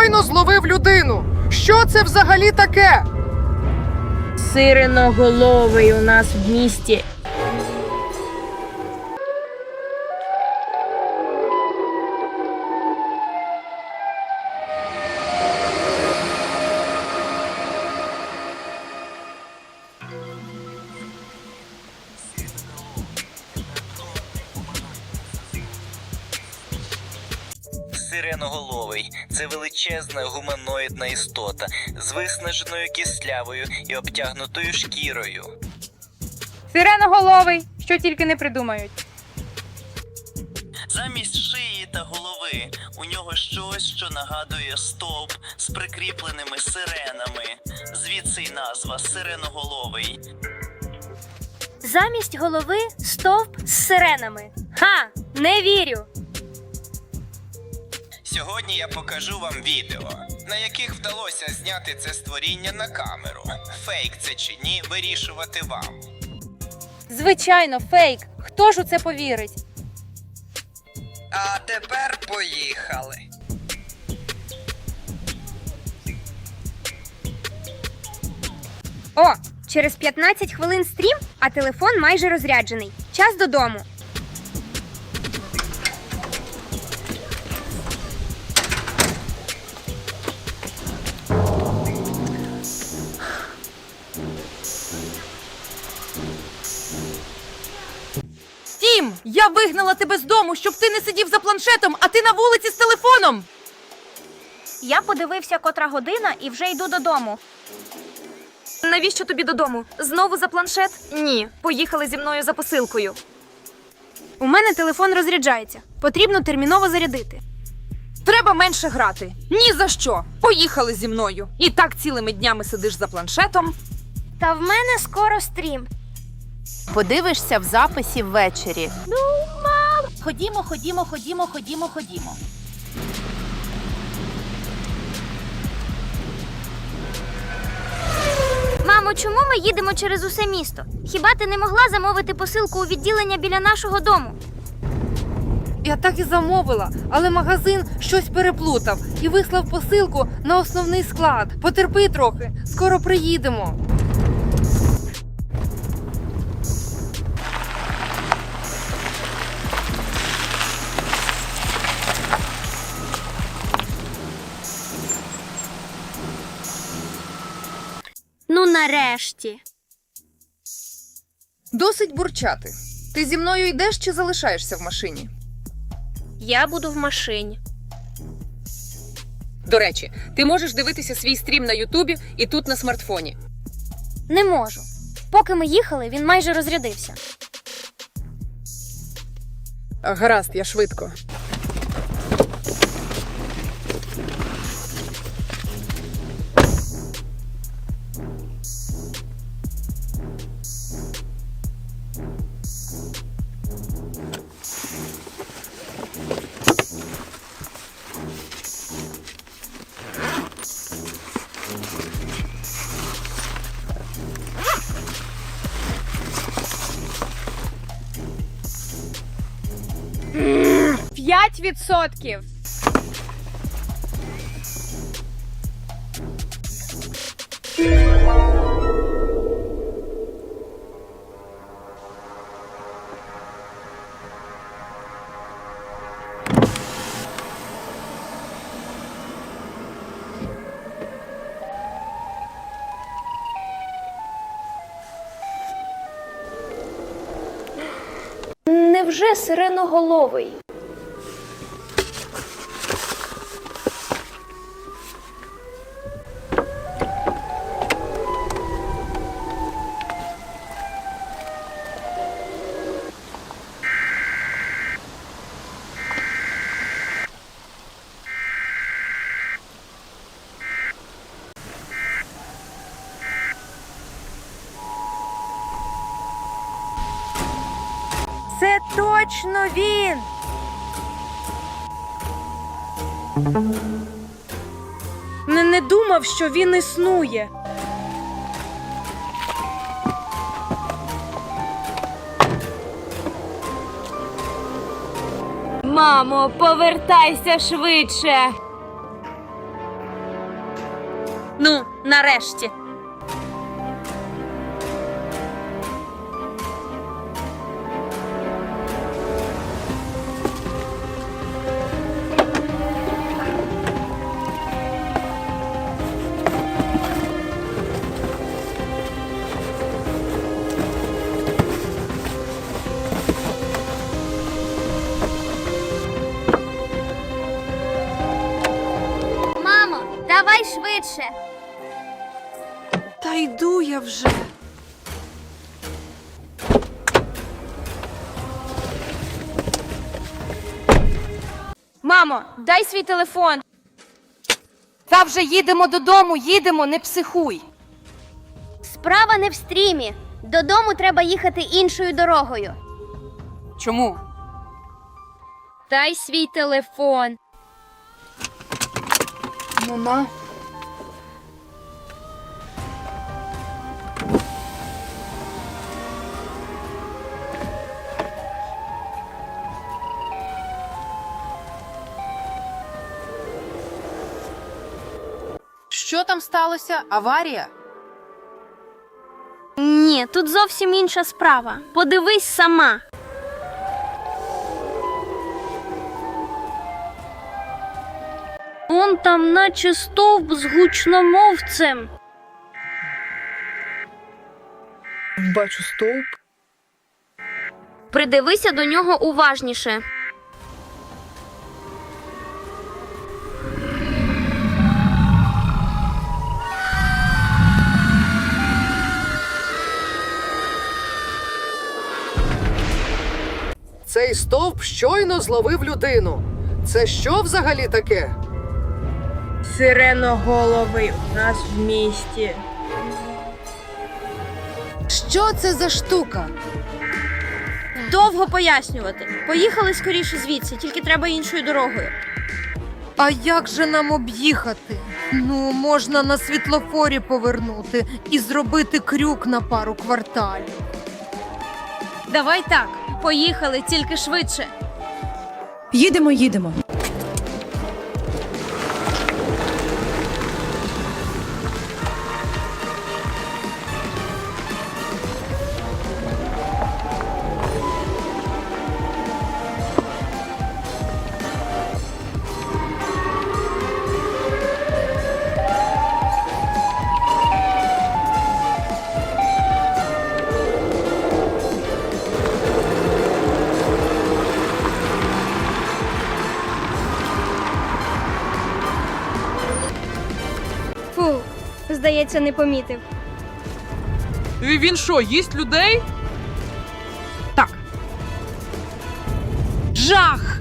щойно зловив людину. Що це взагалі таке? Сиреноголовий у нас в місті. Сиреноголовий це величезна гуманоїдна істота з виснаженою кислявою і обтягнутою шкірою. Сиреноголовий, що тільки не придумають. Замість шиї та голови у нього щось, що нагадує стовп з прикріпленими сиренами. Звідси й назва сиреноголовий. Замість голови стовп з сиренами. Ха! Не вірю. Сьогодні я покажу вам відео, на яких вдалося зняти це створіння на камеру. Фейк це чи ні, вирішувати вам. Звичайно, фейк. Хто ж у це повірить? А тепер поїхали. О, через 15 хвилин стрім, а телефон майже розряджений. Час додому. Вигнала тебе з дому, щоб ти не сидів за планшетом, а ти на вулиці з телефоном. Я подивився, котра година, і вже йду додому. Навіщо тобі додому? Знову за планшет? Ні. Поїхали зі мною за посилкою. У мене телефон розряджається. Потрібно терміново зарядити. Треба менше грати. Ні за що. Поїхали зі мною. І так цілими днями сидиш за планшетом. Та в мене скоро стрім. Подивишся в записі ввечері. Ну, мам! Ходімо, ходімо, ходімо, ходімо, ходімо. Мамо, чому ми їдемо через усе місто? Хіба ти не могла замовити посилку у відділення біля нашого дому? Я так і замовила, але магазин щось переплутав і вислав посилку на основний склад. Потерпи трохи, скоро приїдемо. Ну, нарешті. Досить бурчати. Ти зі мною йдеш чи залишаєшся в машині? Я буду в машині. До речі, ти можеш дивитися свій стрім на Ютубі і тут на смартфоні. Не можу. Поки ми їхали, він майже розрядився. Гаразд, я швидко. П'ять відсотків. Невже сиреноголовий? Це точно він. Не, не думав, що він існує. Мамо, повертайся швидше. Ну, Нарешті. Давай швидше. Та йду я вже. Мамо, дай свій телефон. Та вже їдемо додому, їдемо, не психуй. Справа не в стрімі. Додому треба їхати іншою дорогою. Чому? Дай свій телефон. Мама. Що там сталося? Аварія? Ні, тут зовсім інша справа. Подивись сама. Он там наче стовп з гучномовцем. Бачу стовп. Придивися до нього уважніше. Цей стовп щойно зловив людину. Це що взагалі таке? Сиреноголовий у нас в місті. Що це за штука? Довго пояснювати. Поїхали скоріше звідси, тільки треба іншою дорогою. А як же нам об'їхати? Ну, можна на світлофорі повернути і зробити крюк на пару кварталів. Давай так. Поїхали, тільки швидше. Їдемо, їдемо. Здається, не помітив. Він що, їсть людей? Так. Жах!